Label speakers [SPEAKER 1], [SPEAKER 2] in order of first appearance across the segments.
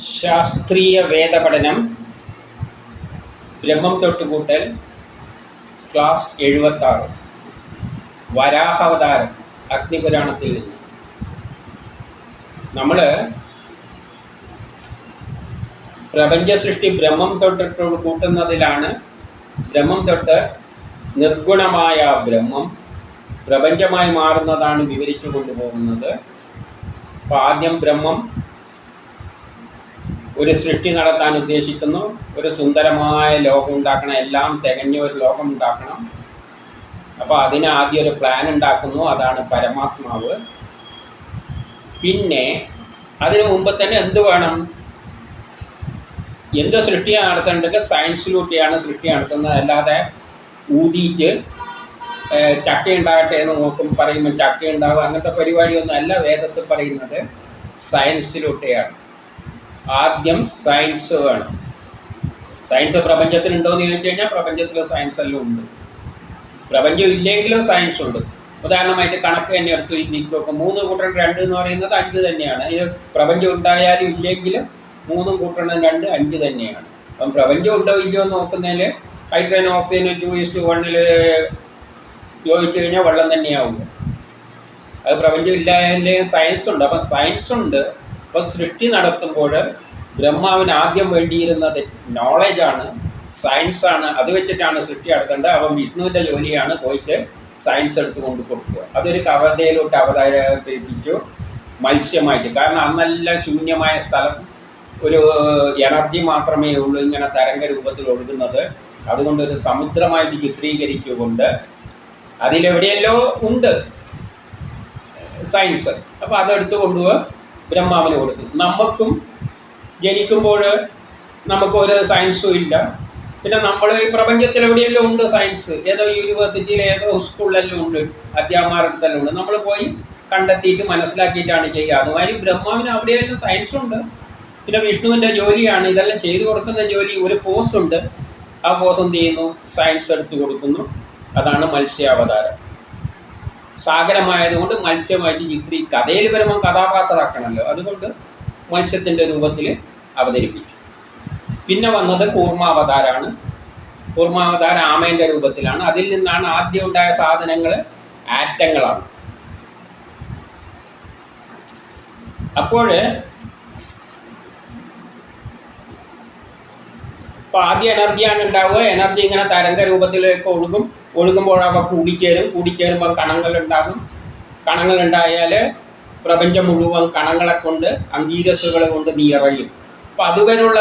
[SPEAKER 1] ശാസ്ത്രീയ വേദപഠനം ബ്രഹ്മം തൊട്ടുകൂട്ടൽ ക്ലാസ് എഴുപത്താറ്. വരാഹാവതാരം അഗ്നിപുരാണത്തിൽ നിന്ന്. നമ്മൾ പ്രപഞ്ച സൃഷ്ടി ബ്രഹ്മം തൊട്ടിട്ട് കൂട്ടുന്നതിലാണ് ബ്രഹ്മം തൊട്ട് നിർഗുണമായ ബ്രഹ്മം പ്രപഞ്ചമായി മാറുന്നതാണ് വിവരിച്ചു കൊണ്ടുപോകുന്നത്. അപ്പോൾ ആദ്യം ബ്രഹ്മം ഒരു സൃഷ്ടി നടത്താൻ ഉദ്ദേശിക്കുന്നു. ഒരു സുന്ദരമായ ലോകം ഉണ്ടാക്കണം. എല്ലാം തികഞ്ഞ ഒരു ലോകം ഉണ്ടാക്കണം. അപ്പോൾ അതിന് ആദ്യം ഒരു പ്ലാൻ ഉണ്ടാക്കുന്നു. അതാണ് പരമാത്മാവ്. പിന്നെ അതിനു മുമ്പ് തന്നെ എന്ത് വേണം? എന്ത് സൃഷ്ടിയാണ് നടത്തേണ്ടത്? സയൻസിലൂട്ടിയാണ് സൃഷ്ടി നടത്തുന്നത്. അല്ലാതെ ഊതിയിട്ട് ചക്ക ഉണ്ടാകട്ടെ എന്ന് നോക്കും പറയുമ്പോൾ ചക്ക ഉണ്ടാകും അങ്ങനത്തെ പരിപാടിയൊന്നും അല്ല വേദത്തിൽ പറയുന്നത്. സയൻസിലൂടെയാണ് ആദ്യം സയൻസ് വേണം. സയൻസ് പ്രപഞ്ചത്തിൽ ഉണ്ടോ എന്ന് ചോദിച്ചു കഴിഞ്ഞാൽ പ്രപഞ്ചത്തിൽ സയൻസ് എല്ലാം ഉണ്ട്. പ്രപഞ്ചം ഇല്ലെങ്കിലും സയൻസ് ഉണ്ട്. ഉദാഹരണമായിട്ട് കണക്ക് തന്നെ എടുത്തു നോക്കും മൂന്ന് കൂട്ടണം രണ്ട് എന്ന് പറയുന്നത് അഞ്ച് തന്നെയാണ്. ഇത് പ്രപഞ്ചം ഉണ്ടായാലും ഇല്ലെങ്കിലും മൂന്നും കൂട്ടണം രണ്ട് അഞ്ച് തന്നെയാണ്. അപ്പം പ്രപഞ്ചം ഉണ്ടോ ഇല്ലയോ എന്ന് നോക്കുന്നതിൽ hydrogen oxygen two is to വണ്ണിൽ യോജിച്ചു കഴിഞ്ഞാൽ വെള്ളം തന്നെയാവും. അത് പ്രപഞ്ചം ഇല്ലായാലും സയൻസ് ഉണ്ട്. അപ്പം സയൻസ് ഉണ്ട്. അപ്പം സൃഷ്ടി നടത്തുമ്പോൾ ബ്രഹ്മാവിന് ആദ്യം വേണ്ടിയിരുന്നത് നോളജാണ് സയൻസാണ് അത് വെച്ചിട്ടാണ് സൃഷ്ടി നടത്തേണ്ടത്. അപ്പം വിഷ്ണുവിന്റെ ജോലിയാണ് പോയിട്ട് സയൻസ് എടുത്തുകൊണ്ട് കൊടുക്കുക. അതൊരു കവതയിലോട്ട് അവതരിപ്പിച്ചു. മത്സ്യമായിട്ട്. കാരണം അന്നെല്ലാം ശൂന്യമായ സ്ഥലം. ഒരു എനർജി മാത്രമേ ഉള്ളൂ ഇങ്ങനെ തരംഗ രൂപത്തിൽ ഒഴുകുന്നത്. അതുകൊണ്ട് ഒരു സമുദ്രമായിട്ട് ചിത്രീകരിച്ചുകൊണ്ട് അതിലെവിടെയല്ലോ ഉണ്ട്. സയൻസ് അപ്പോൾ അതെടുത്ത് കൊണ്ടുപോയി ബ്രഹ്മാവിന് കൊടുത്തു. നമുക്കും ജനിക്കുമ്പോൾ നമുക്ക് ഒരു സയൻസും ഇല്ല. പിന്നെ നമ്മൾ ഈ പ്രപഞ്ചത്തിൽ എവിടെയെല്ലാം ഉണ്ട് സയൻസ് ഏതോ യൂണിവേഴ്സിറ്റിയിൽ ഏതോ സ്കൂളിലെല്ലാം ഉണ്ട്. അധ്യാപകരുടെ തന്നെ ഉണ്ട്. നമ്മൾ പോയി കണ്ടെത്തിയിട്ട് മനസ്സിലാക്കിയിട്ടാണ് ചെയ്യുക. അതുമാതിരി ബ്രഹ്മാവിന് അവിടെയെല്ലാം സയൻസ് ഉണ്ട്. പിന്നെ വിഷ്ണുവിന്റെ ജോലിയാണ്. ഇതെല്ലാം ചെയ്തു കൊടുക്കുന്ന ജോലി ഒരു ഫോഴ്സ് ഉണ്ട്. ആ ഫോഴ്സ് എന്ത് ചെയ്യുന്നു? സയൻസ് എടുത്തു കൊടുക്കുന്നു. അതാണ് മത്സ്യാവതാരം. സാഗരമായതുകൊണ്ട് മത്സ്യമായിട്ട് ചിത്രി കഥയിൽ വരുമ്പോൾ കഥാപാത്രമാക്കണമല്ലോ. അതുകൊണ്ട് മത്സ്യത്തിന്റെ രൂപത്തിൽ അവതരിപ്പിച്ചു. പിന്നെ വന്നത് കൂർമാവതാരാണ്. കൂർമാവതാര ആമേന്റെ രൂപത്തിലാണ്. അതിൽ നിന്നാണ് ആദ്യം ഉണ്ടായ സാധനങ്ങൾ ആറ്റങ്ങളാണ്. അപ്പോൾ അപ്പോൾ ആദ്യ എനർജിയാണ് ഉണ്ടാവുക. എനർജി ഇങ്ങനെ തരംഗ രൂപത്തിലേക്ക് ഒഴുകും. ഒഴുകുമ്പോൾ അവ കൂടിച്ചേരും കൂടിച്ചേരുമ്പോൾ കണങ്ങൾ ഉണ്ടായാൽ പ്രപഞ്ചം മുഴുവൻ കണങ്ങളെ കൊണ്ട് അംഗീകസുകളെ കൊണ്ട് നിറയും അപ്പം അതുവരെയുള്ള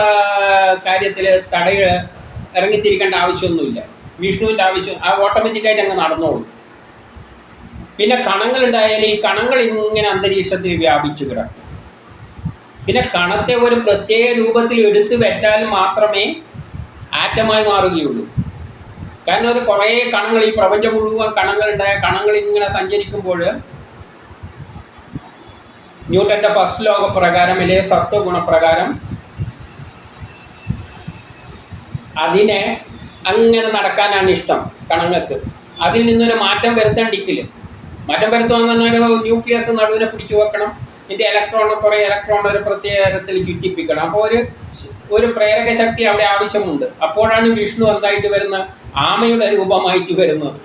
[SPEAKER 1] കാര്യത്തിൽ തട ഇറങ്ങിത്തിരിക്കേണ്ട ആവശ്യമൊന്നുമില്ല. വിഷ്ണുവിന്റെ ആവശ്യം ആ ഓട്ടോമാറ്റിക്കായിട്ട് അങ്ങ് നടന്നോളൂ. പിന്നെ കണങ്ങൾ ഉണ്ടായാൽ ഈ കണങ്ങൾ ഇങ്ങനെ അന്തരീക്ഷത്തിൽ വ്യാപിച്ചു കിടക്കും. പിന്നെ കണത്തെ ഒരു പ്രത്യേക രൂപത്തിൽ എടുത്തു വെച്ചാൽ മാത്രമേ ആറ്റമായി മാറുകയുള്ളൂ. കാരണം ഒരു കുറേ കണങ്ങൾ ഈ പ്രപഞ്ചം മുഴുവൻ കണങ്ങളുണ്ടായ കണങ്ങൾ ഇങ്ങനെ സഞ്ചരിക്കുമ്പോൾ ന്യൂട്ടന്റെ ഫസ്റ്റ് ലോക പ്രകാരം അല്ലെങ്കിൽ സത്വഗുണപ്രകാരം അതിനെ അങ്ങനെ നടക്കാനാണ് ഇഷ്ടം കണങ്ങൾക്ക്. അതിൽ നിന്നൊരു മാറ്റം വരുത്തേണ്ടിക്കില്ല മാറ്റം വരുത്തുക എന്ന് പറഞ്ഞാൽ ന്യൂക്ലിയസ് നടുവിനെ പിടിച്ചു വെക്കണം. ഇതിന്റെ ഇലക്ട്രോൺ കുറേ ഇലക്ട്രോൺ ഒരു പ്രത്യേക തരത്തിൽ ചുറ്റിപ്പിക്കണം. അപ്പോൾ ഒരു ഒരു പ്രേരക ശക്തി അവിടെ ആവശ്യമുണ്ട്. അപ്പോഴാണ് വിഷ്ണു എന്തായിട്ട് വരുന്ന ആമയുടെ രൂപമായിട്ട് വരുന്നത്.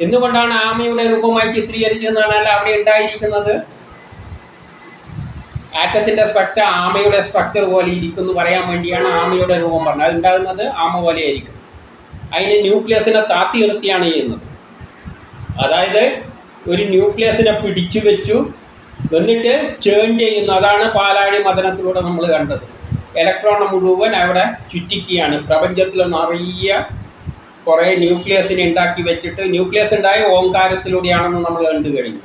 [SPEAKER 1] എന്തുകൊണ്ടാണ് ആമയുടെ രൂപമായി ചിത്രീകരിച്ചതെന്നാണ് അല്ല അവിടെ ഉണ്ടായിരിക്കുന്നത്? ആറ്റത്തിന്റെ സ്ട്രക്ചർ ആമയുടെ സ്ട്രക്ചർ പോലെ ഇരിക്കുന്നു. എന്ന് പറയാൻ വേണ്ടിയാണ് ആമയുടെ രൂപം പറഞ്ഞത്. അതുണ്ടാകുന്നത് ആമ പോലെ ആയിരിക്കും. അതിന് ന്യൂക്ലിയസിനെ താത്തി നിർത്തിയാണ് ചെയ്യുന്നത്. അതായത് ഒരു ന്യൂക്ലിയസിനെ പിടിച്ചു വെച്ചു. എന്നിട്ട് ചേൺ ചെയ്യുന്നു. അതാണ് പാലാഴി മദനത്തിലൂടെ നമ്മൾ കണ്ടത്. ഇലക്ട്രോൺ മുഴുവൻ അവിടെ ചുറ്റിക്കുകയാണ്. പ്രപഞ്ചത്തിൽ നിറയെ കുറേ ന്യൂക്ലിയസിനെ ഉണ്ടാക്കി വെച്ചിട്ട് ന്യൂക്ലിയസ് ഉണ്ടായ ഓങ്കാരത്തിലൂടെയാണെന്ന് നമ്മൾ കണ്ടു കഴിഞ്ഞു.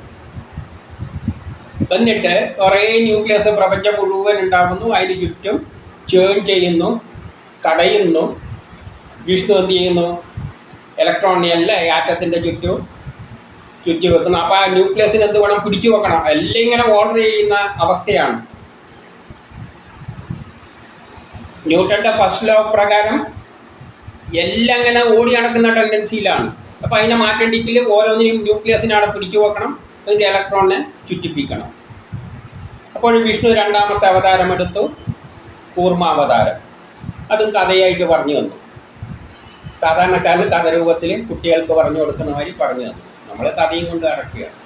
[SPEAKER 1] എന്നിട്ട് കുറേ ന്യൂക്ലിയസ് പ്രപഞ്ചം മുഴുവൻ ഉണ്ടാകുന്നു. അതിന് ചുറ്റും ചേൺ ചെയ്യുന്നു കടയുന്നു വിഷ്ണു എന്ത് ചെയ്യുന്നു? ഇലക്ട്രോണിയല്ല ആറ്റത്തിന്റെ ചുറ്റും ചുറ്റി വെക്കുന്നു. അപ്പോൾ ആ ന്യൂക്ലിയസിന് എന്ത് വേണം? പിടിച്ചു വെക്കണം. എല്ലാം ഇങ്ങനെ ഓർഡർ ചെയ്യുന്ന അവസ്ഥയാണ്. ന്യൂട്ടന്റെ ഫസ്റ്റ് ലോ പ്രകാരം എല്ലാം ഇങ്ങനെ ഓടി നടക്കുന്ന ടെൻഡൻസിയിലാണ് അപ്പോൾ അതിനെ മാറ്റേണ്ടെങ്കിൽ ഓരോന്നിനും ന്യൂക്ലിയസിനെ അവിടെ പിടിച്ചു വെക്കണം എന്നിട്ട് ഇലക്ട്രോണിനെ ചുറ്റിപ്പിക്കണം. അപ്പോൾ വിഷ്ണു രണ്ടാമത്തെ അവതാരം എടുത്തു കൂർമാവതാരം. അതും കഥയായിട്ട് പറഞ്ഞു തന്നു. സാധാരണക്കാരന് കഥരൂപത്തിൽ കുട്ടികൾക്ക് പറഞ്ഞു കൊടുക്കുന്ന മാതിരി പറഞ്ഞു തന്നു. നമ്മൾ കഥയും കൊണ്ട് അടക്കുകയാണ്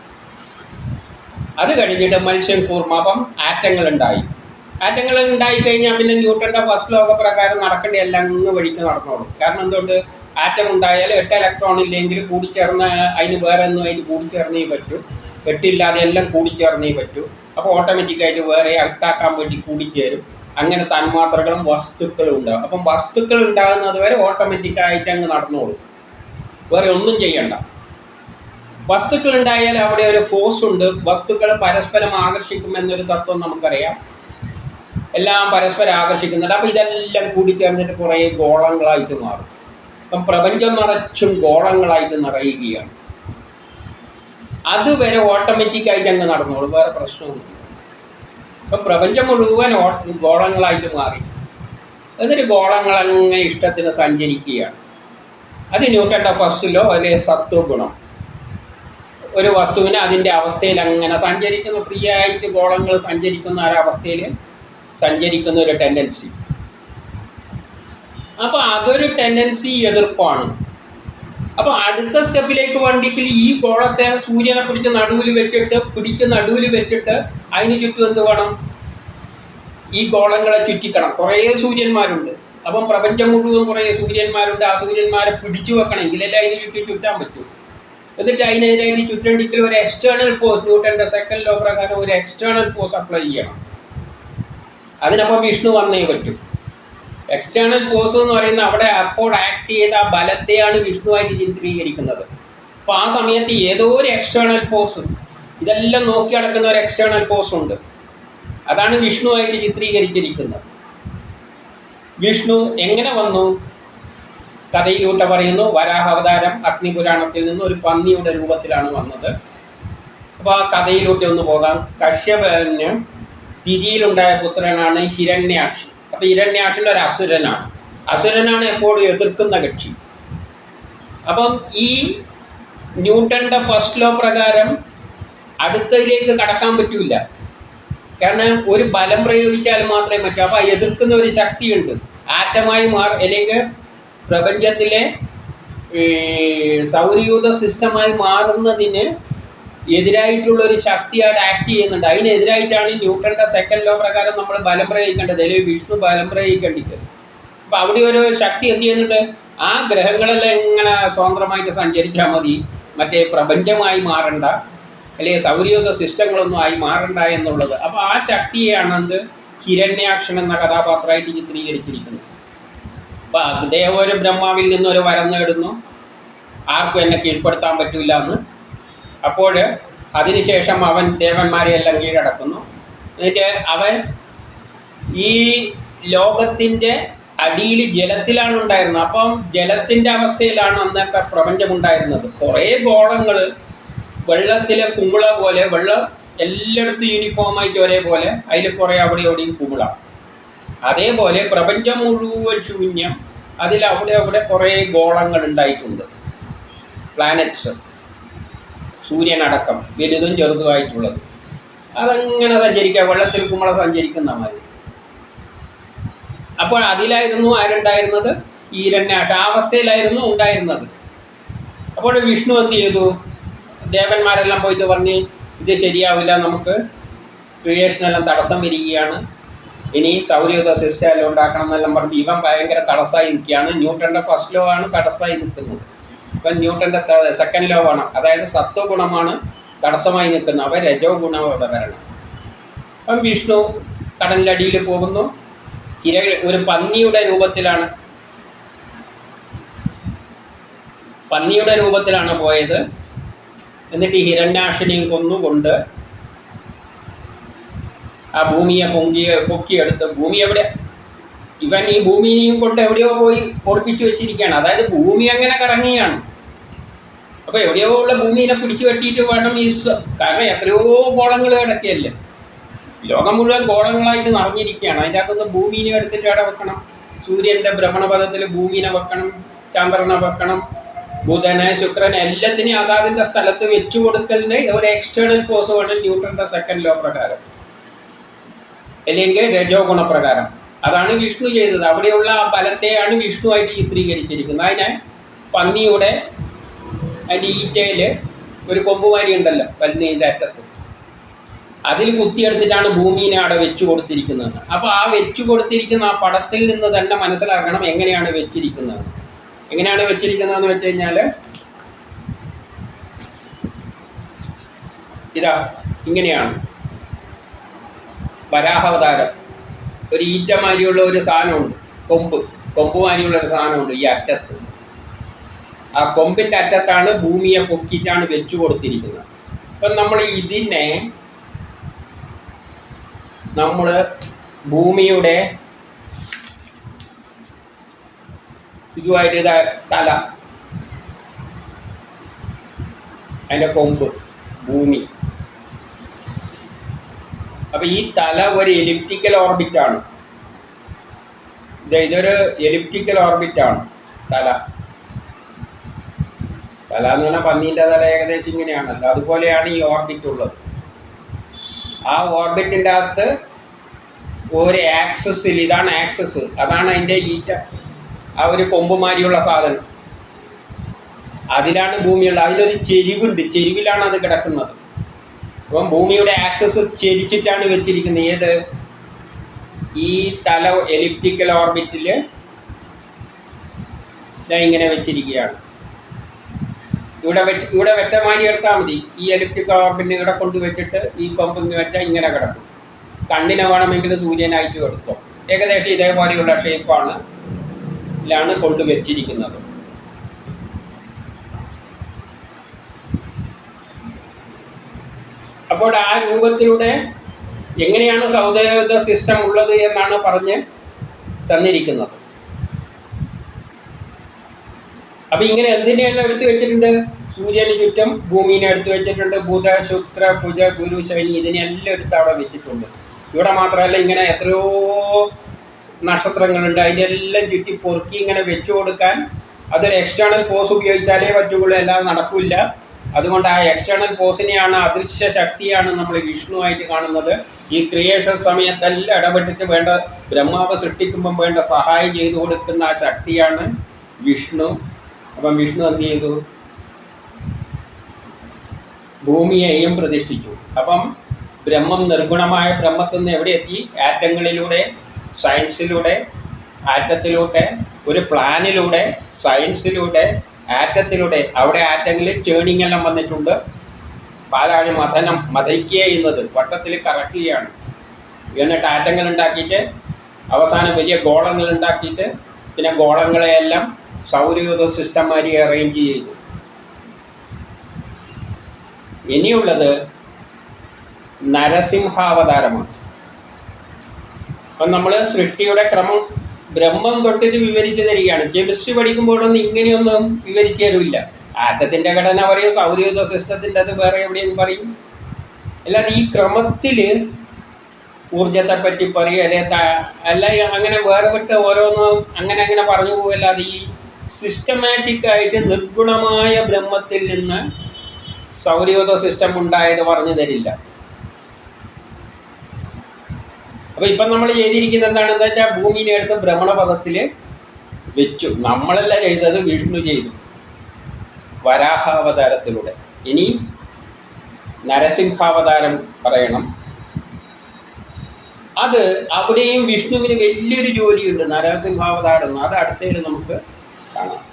[SPEAKER 1] അത് കഴിഞ്ഞിട്ട് മനുഷ്യൻ കൂർമാപം ആറ്റങ്ങൾ ഉണ്ടായി ആറ്റങ്ങൾ ഉണ്ടായി കഴിഞ്ഞാൽ പിന്നെ ന്യൂട്ടന്റെ ഫസ്റ്റ് ലോക പ്രകാരം നടക്കേണ്ട എല്ലാം വഴിക്ക് നടന്നോളും. കാരണം എന്തുകൊണ്ട്? ആറ്റം ഉണ്ടായാൽ എട്ട് ഇലക്ട്രോൺ ഇല്ലെങ്കിൽ കൂടിച്ചേർന്ന് അതിന് വേറെ ഒന്നും അതിന് കൂടിച്ചേർന്നേ പറ്റൂ. എട്ടില്ലാതെ എല്ലാം കൂടിച്ചേർന്നേ പറ്റൂ. അപ്പോൾ ഓട്ടോമാറ്റിക്കായിട്ട് വേറെ അട്ടാക്കാൻ വേണ്ടി കൂടിച്ചേരും. അങ്ങനെ തന്മാത്രകളും വസ്തുക്കളും ഉണ്ടാകും അപ്പം വസ്തുക്കൾ ഉണ്ടാകുന്നത് വരെ ഓട്ടോമാറ്റിക്കായിട്ട് അങ്ങ് നടന്നോളും. വേറെ ഒന്നും ചെയ്യണ്ട. വസ്തുക്കൾ ഉണ്ടായാൽ അവിടെ ഒരു ഫോഴ്സ് ഉണ്ട്. വസ്തുക്കൾ പരസ്പരം ആകർഷിക്കും എന്നൊരു തത്വം നമുക്കറിയാം. എല്ലാം പരസ്പരം ആകർഷിക്കുന്നുണ്ട്. അപ്പോൾ ഇതെല്ലാം കൂടി ചേർന്നിട്ട് കുറേ ഗോളങ്ങളായിട്ട് മാറും. അപ്പം പ്രപഞ്ചം നിറച്ചും ഗോളങ്ങളായിട്ട് നിറയുകയാണ്. അതുവരെ ഓട്ടോമാറ്റിക്കായിട്ട് അങ്ങ് നടന്നോളൂ. വേറെ പ്രശ്നമൊന്നും അപ്പം പ്രപഞ്ചം മുഴുവൻ ഗോളങ്ങളായിട്ട് മാറി. എന്നിട്ട് ഗോളങ്ങൾ അങ്ങനെ ഇഷ്ടത്തിന് സഞ്ചരിക്കുകയാണ്. അത് ന്യൂട്ടന്റെ ഫസ്റ്റിലോ അല്ലെ സത്വഗുണം ഒരു വസ്തുവിനെ അതിന്റെ അവസ്ഥയിൽ അങ്ങനെ സഞ്ചരിക്കുന്നു. ഫ്രീ ആയിട്ട് ഗോളങ്ങൾ സഞ്ചരിക്കുന്ന ഒരവസ്ഥയിൽ സഞ്ചരിക്കുന്ന ഒരു ടെൻഡൻസി അപ്പോൾ അതൊരു ടെൻഡൻസി എതിർപ്പാണ്. അപ്പോൾ അടുത്ത സ്റ്റെപ്പിലേക്ക് വണ്ടിക്കിൽ ഈ ഗോളത്തെ സൂര്യനെ പിടിച്ച് നടുവിൽ വെച്ചിട്ട് പിടിച്ച് നടുവിൽ വെച്ചിട്ട് അതിന് ചുറ്റും എന്ത് വേണം? ഈ ഗോളങ്ങളെ ചുറ്റിക്കണം. കുറേ സൂര്യന്മാരുണ്ട്. അപ്പം പ്രപഞ്ചം മുഴുവൻ കുറേ സൂര്യന്മാരുണ്ട്. ആ സൂര്യന്മാരെ പിടിച്ചു വെക്കണമെങ്കിൽ അല്ലേ അതിന് ചുറ്റും ചുറ്റാൻ പറ്റും? എന്നിട്ട് അതിനെതിരെ ചുറ്റണ്ടിക്കൽ ഒരു എക്സ്റ്റേണൽ ഫോഴ്സ് ന്യൂട്ടന്റെ സെക്കൻഡ് ലോ പ്രകാരം ഒരു എക്സ്റ്റേണൽ ഫോഴ്സ് അപ്ലൈ ചെയ്യണം. അതിനപ്പം വിഷ്ണു വന്നേ പറ്റൂ. എക്സ്റ്റേണൽ ഫോഴ്സ് എന്ന് പറയുന്ന അവിടെ അപ്പോൾ ആക്ട് ചെയ്ത ബലത്തെയാണ് വിഷ്ണുവായിട്ട് ചിത്രീകരിക്കുന്നത്. അപ്പോൾ ആ സമയത്ത് ഏതോ ഒരു എക്സ്റ്റേണൽ ഫോഴ്സ് ഇതെല്ലാം നോക്കി അടക്കുന്ന ഒരു എക്സ്റ്റേണൽ ഫോഴ്സ് ഉണ്ട്. അതാണ് വിഷ്ണുവായിട്ട് ചിത്രീകരിച്ചിരിക്കുന്നത്. വിഷ്ണു എങ്ങനെ വന്നു? കഥയിലൂടെ പറയുന്നു വരാഹ അവതാരം അഗ്നിപുരാണത്തിൽ നിന്ന് ഒരു പന്നിയുടെ രൂപത്തിലാണ് വന്നത്. അപ്പോൾ ആ കഥയിലൂടെ ഒന്ന് പോകാം. കശ്യപന് തിരിയിലുണ്ടായ പുത്രനാണ് ഹിരണ്യാക്ഷി. അപ്പോൾ ഹിരണ്യാക്ഷൻ ഒരു അസുരനാണ്. അസുരനാണ് എപ്പോഴും എതിർക്കുന്ന കക്ഷി. അപ്പം ഈ ന്യൂട്ടന്റെ ഫസ്റ്റ് ലോ പ്രകാരം അടുത്തതിലേക്ക് കടക്കാൻ പറ്റില്ല കാരണം ഒരു ബലം പ്രയോഗിച്ചാൽ മാത്രമേ പറ്റൂ. അപ്പോൾ എതിർക്കുന്ന ഒരു ശക്തിയുണ്ട്. ആറ്റമായി മാറി അല്ലെങ്കിൽ പ്രപഞ്ചത്തിലെ സൗരയൂഥ സിസ്റ്റമായി മാറുന്നതിന് എതിരായിട്ടുള്ള ഒരു ശക്തിയായിട്ട് ആക്ട് ചെയ്യുന്നുണ്ട്. അതിനെതിരായിട്ടാണ് ന്യൂട്ടന്റെ സെക്കൻഡ് ലോ പ്രകാരം നമ്മൾ ബലം പ്രയോഗിക്കേണ്ടത്. അല്ലെങ്കിൽ വിഷ്ണു ബലം പ്രയോഗിക്കേണ്ടത് അപ്പം അവിടെ ഒരു ശക്തി എന്ത് ചെയ്യുന്നുണ്ട്? ആ ഗ്രഹങ്ങളെല്ലാം ഇങ്ങനെ സ്വതന്ത്രമായിട്ട് സഞ്ചരിച്ചാൽ മതി. മറ്റേ പ്രപഞ്ചമായി മാറണ്ട. അല്ലെങ്കിൽ സൗരയൂഥ സിസ്റ്റങ്ങളൊന്നും ആയി മാറണ്ട എന്നുള്ളത്. അപ്പോൾ ആ ശക്തിയാണ് എന്ത്? ഹിരണ്യാക്ഷൻ എന്ന കഥാപാത്രമായിട്ട് ചിത്രീകരിച്ചിരിക്കുന്നത്. അപ്പം അദ്ദേഹം ഒരു ബ്രഹ്മാവിൽ നിന്നൊരു വരം നേടുന്നു. ആർക്കും എന്നെ കീഴ്പ്പെടുത്താൻ പറ്റില്ല എന്ന്. അപ്പോൾ അതിനുശേഷം അവൻ ദേവന്മാരെ എല്ലാം കീഴടക്കുന്നു. എന്നിട്ട് അവൻ ഈ ലോകത്തിന്റെ അടിയിൽ ജലത്തിലാണ് ഉണ്ടായിരുന്നത്. അപ്പം ജലത്തിന്റെ അവസ്ഥയിലാണ് അന്നത്തെ പ്രപഞ്ചം ഉണ്ടായിരുന്നത്. കുറേ ഗോളങ്ങൾ വെള്ളത്തിലെ കുമിള പോലെ വെള്ളം എല്ലായിടത്തും യൂണിഫോമായിട്ട് ഒരേപോലെ അതിൽ കുറേ അവിടെ എവിടെയും കുമിള. അതേപോലെ പ്രപഞ്ചം മുഴുവൻ ശൂന്യം. അതിൽ അവിടെ അവിടെ കുറേ ഗോളങ്ങൾ ഉണ്ടായിട്ടുണ്ട്. പ്ലാനറ്റ്സ് സൂര്യനടക്കം വലുതും ചെറുതുമായിട്ടുള്ളത്. അതങ്ങനെ സഞ്ചരിക്കുക വെള്ളത്തിൽ കുമ്പള സഞ്ചരിക്കുന്ന മാതിരി. അപ്പോൾ അതിലായിരുന്നു ആരുണ്ടായിരുന്നത് ഈരണ്യാഷ ആ അവസ്ഥയിലായിരുന്നു ഉണ്ടായിരുന്നത്. അപ്പോൾ വിഷ്ണു എന്ത് ചെയ്തു? ദേവന്മാരെല്ലാം പോയിട്ട് പറഞ്ഞ് ഇത് ശരിയാവില്ല നമുക്ക് ക്രിയേഷനെല്ലാം തടസ്സം വരികയാണ്. ഇനി സൗരയുദ്ധ സിസ്റ്റം എല്ലാം ഉണ്ടാക്കണം എന്നെല്ലാം പറഞ്ഞ്. ഇവൻ ഭയങ്കര തടസ്സമായി നിൽക്കുകയാണ്. ന്യൂട്ടന്റെ ഫസ്റ്റ് ലോ ആണ് തടസ്സമായി നിൽക്കുന്നത്. ഇപ്പം ന്യൂട്ടന്റെ സെക്കൻഡ് ലോ ആണ്. അതായത് സത്വഗുണമാണ് തടസ്സമായി നിൽക്കുന്നത്. അവ രജോ ഗുണം അവിടെ വരണം അപ്പം വിഷ്ണു കടലിലടിയിൽ പോകുന്നു. ഇര ഒരു പന്നിയുടെ രൂപത്തിലാണ്. പന്നിയുടെ രൂപത്തിലാണ് പോയത്. എന്നിട്ട് ഈ ഹിരണ്യാക്ഷനെയും കൊന്നുകൊണ്ട് ആ ഭൂമിയെ പൊങ്ങിയ പൊക്കിയെടുത്ത് ഭൂമി എവിടെ? ഇവൻ ഈ ഭൂമിയെയും കൊണ്ട് എവിടെയോ പോയി ഓർപ്പിച്ചു വെച്ചിരിക്കുകയാണ്. അതായത് ഭൂമി അങ്ങനെ കറങ്ങിയാണ്. അപ്പോൾ എവിടെയോ ഉള്ള ഭൂമിയെ പിടിച്ചു വെട്ടിയിട്ട് വേണം ഈ കാരണം എത്രയോ ഗോളങ്ങൾ കിടക്കുകയല്ലേ ലോകം മുഴുവൻ ഗോളങ്ങളായിട്ട് നിറഞ്ഞിരിക്കുകയാണ്. അതിന്റെ അകത്തുനിന്ന് ഭൂമിനെ എടുത്തിട്ട് അവിടെ വെക്കണം. സൂര്യന്റെ ഭ്രമണപഥത്തിൽ ഭൂമിനെ വെക്കണം ചന്ദ്രനെ വെക്കണം ബുധന് ശുക്രൻ എല്ലാത്തിനെയും അതാതിന്റെ സ്ഥലത്ത് വെച്ചു കൊടുക്കലിന് ഒരു എക്സ്റ്റേണൽ ഫോഴ്സ് വേണം ന്യൂട്ടന്റെ സെക്കൻഡ് ലോ പ്രകാരം. അല്ലെങ്കിൽ രജോ ഗുണപ്രകാരം. അതാണ് വിഷ്ണു ചെയ്തത്. അവിടെയുള്ള ആ ബലത്തെയാണ് വിഷ്ണുവായിട്ട് ചിത്രീകരിച്ചിരിക്കുന്നത്. അതിനെ പന്നിയുടെ അതിന്റെ ഈറ്റയിൽ ഒരു കൊമ്പുമാരി ഉണ്ടല്ലോ പല്ലിന്റെ അറ്റത്ത്. അതിൽ കുത്തിയെടുത്തിട്ടാണ് ഭൂമിനെ അവിടെ വെച്ചു കൊടുത്തിരിക്കുന്നത്. അപ്പോൾ ആ വെച്ചു കൊടുത്തിരിക്കുന്ന ആ പടത്തിൽ നിന്ന് തന്നെ മനസ്സിലാക്കണം എങ്ങനെയാണ് വെച്ചിരിക്കുന്നത്. എങ്ങനെയാണ് വെച്ചിരിക്കുന്നതെന്ന് വെച്ച് കഴിഞ്ഞാൽ ഇതാ ഇങ്ങനെയാണ്. വരാഹാവതാരം. ഒരു ഈറ്റ ഈറ്റമാരിയുള്ള ഒരു സാധനമുണ്ട്. കൊമ്പ്. കൊമ്പ് മാരിയുള്ള ഒരു സാധനമുണ്ട് ഈ അറ്റത്ത്. ആ കൊമ്പിന്റെ അറ്റത്താണ് ഭൂമിയെ പൊക്കിയിട്ടാണ് വെച്ചു കൊടുത്തിരിക്കുന്നത്. അപ്പം നമ്മൾ ഇതിനെ നമ്മൾ ഭൂമിയുടെ ഇതുമായിട്ട് ഇതാ തല. അതിന്റെ കൊമ്പ്. ഭൂമി. അപ്പം ഈ തല ഒരു എലിപ്റ്റിക്കൽ ഓർബിറ്റാണ് ഇത് ഇതൊരു എലിപ്റ്റിക്കൽ ഓർബിറ്റാണ് തല. തല എന്ന് പറഞ്ഞാൽ പന്നീന്റെ തല ഏകദേശം ഇങ്ങനെയാണല്ലോ അതുപോലെയാണ് ഈ ഓർബിറ്റ് ഉള്ളത്. ആ ഓർബിറ്റിന്റെ അകത്ത് ഒരു ആക്സസിൽ ഇതാണ് ആക്സസ്. അതാണ് അതിന്റെ ഈറ്റ. ആ ഒരു കൊമ്പുമാരിയുള്ള സാധനം. അതിലാണ് ഭൂമിയുള്ളത്. അതിലൊരു ചെരിവുണ്ട്. ചെരിവിലാണ് അത് കിടക്കുന്നത്. അപ്പം ഭൂമിയുടെ ആക്സസ് ചെരിച്ചിട്ടാണ് വെച്ചിരിക്കുന്നത്. ഏത്? ഈ തല എലിപ്റ്റിക്കൽ ഓർബിറ്റിൽ ഇങ്ങനെ വെച്ചിരിക്കുകയാണ്. ഇവിടെ വെച്ച് ഇവിടെ വെച്ച മാതിരി എടുത്താൽ മതി. ഈ എലിപ്റ്റിക്കൽ ഓർബിറ്റിന് ഇവിടെ കൊണ്ട് വെച്ചിട്ട് ഈ കൊമ്പ് ഇങ്ങ് വെച്ചാൽ ഇങ്ങനെ കിടക്കും. കണ്ണിനെ വേണമെങ്കിൽ സൂര്യനായിട്ട് എടുത്തോ. ഏകദേശം ഇതേപോലെയുള്ള ഷേപ്പാണ് ഇതിലാണ് കൊണ്ട് അപ്പോൾ ആ രൂപത്തിലൂടെ എങ്ങനെയാണ് സൗദയോധ സിസ്റ്റം ഉള്ളത് എന്നാണ് പറഞ്ഞ് തന്നിരിക്കുന്നത്. അപ്പൊ ഇങ്ങനെ എന്തിനെയെല്ലാം എടുത്തു വെച്ചിട്ടുണ്ട്? സൂര്യന് ചുറ്റും ഭൂമിനെ എടുത്തു വെച്ചിട്ടുണ്ട്. ബുധ ശുക്ര കുജ ഗുരു ശനി ഇതിനെല്ലാം എടുത്ത് അവിടെ വെച്ചിട്ടുണ്ട്. ഇവിടെ മാത്രമല്ല ഇങ്ങനെ എത്രയോ നക്ഷത്രങ്ങളുണ്ട്. അതിന്റെ എല്ലാം ചുറ്റി പൊറുക്കി ഇങ്ങനെ വെച്ചു കൊടുക്കാൻ അതൊരു എക്സ്റ്റേണൽ ഫോഴ്സ് ഉപയോഗിച്ചാലേ പറ്റുള്ളൂ എല്ലാം നടക്കില്ല. അതുകൊണ്ട് ആ എക്സ്റ്റേണൽ ഫോഴ്സിനെയാണ് അദൃശ്യ ശക്തിയാണ് നമ്മൾ വിഷ്ണുവായിട്ട് കാണുന്നത്. ഈ ക്രിയേഷൻ സമയത്തെല്ലാം ഇടപെട്ടിട്ട് വേണ്ട ബ്രഹ്മാവ് സൃഷ്ടിക്കുമ്പം വേണ്ട സഹായം ചെയ്തു കൊടുക്കുന്ന ആ ശക്തിയാണ് വിഷ്ണു. അപ്പം വിഷ്ണു എന്ത് ചെയ്തു? ഭൂമിയെയും പ്രതിഷ്ഠിച്ചു. അപ്പം ബ്രഹ്മം നിർഗുണമായ ബ്രഹ്മത്തിൽ നിന്ന് എവിടെ എത്തി? ആറ്റങ്ങളിലൂടെ സയൻസിലൂടെ ആറ്റത്തിലൂടെ ഒരു പ്ലാനിലൂടെ സയൻസിലൂടെ ആറ്റത്തിലൂടെ അവിടെ ആറ്റങ്ങളിൽ ചേണിങ് എല്ലാം വന്നിട്ടുണ്ട്. പാലാഴി മഥനം മഥയ്ക്കുക ചെയ്യുന്നത് വട്ടത്തിൽ കറക്കുകയാണ് എന്നിട്ട് ആറ്റങ്ങൾ ഉണ്ടാക്കിയിട്ട് അവസാനം വലിയ ഗോളങ്ങൾ ഉണ്ടാക്കിയിട്ട് പിന്നെ ഗോളങ്ങളെയെല്ലാം സിസ്റ്റം മാതിരി അറേഞ്ച് ചെയ്തു. ഇനിയുള്ളത് നരസിംഹാവതാരമാണ്. അപ്പം നമ്മൾ സൃഷ്ടിയുടെ ക്രമം ബ്രഹ്മം തൊട്ടിട്ട് വിവരിച്ചു തരികയാണ് കെമിസ്ട്രി പഠിക്കുമ്പോഴൊന്നും ഇങ്ങനെയൊന്നും വിവരിച്ചു തരില്ല ആറ്റത്തിന്റെ ഘടന പറയും സൗരയൂഥ സിസ്റ്റത്തിന്റെ അത് വേറെ എവിടെയും പറയും. അല്ലാതെ ഈ ക്രമത്തിൽ ഊർജത്തെ പറ്റി പറയും അല്ലെ അല്ല അങ്ങനെ വിട്ട് ഓരോന്നും അങ്ങനെ അങ്ങനെ പറഞ്ഞു പോകല്ലാതെ ഈ സിസ്റ്റമാറ്റിക് ആയിട്ട് നിർഗുണമായ ബ്രഹ്മത്തിൽ നിന്ന് സൗരയൂഥ സിസ്റ്റം ഉണ്ടായത് പറഞ്ഞു തരില്ല. അപ്പൊ ഇപ്പം നമ്മൾ ചെയ്തിരിക്കുന്നത് എന്താണെന്ന് വെച്ചാൽ ഭൂമിനെ എടുത്ത് ഭ്രമണപഥത്തിൽ വെച്ചു. നമ്മളല്ല ചെയ്തത് വിഷ്ണു ചെയ്തു. വരാഹാവതാരത്തിലൂടെ. ഇനി നരസിംഹാവതാരം പറയണം. അത് അവിടെയും വിഷ്ണുവിന് വലിയൊരു ജോലിയുണ്ട്. നരസിംഹാവതാരം. അത് അടുത്തതിൽ നമുക്ക് കാണാം.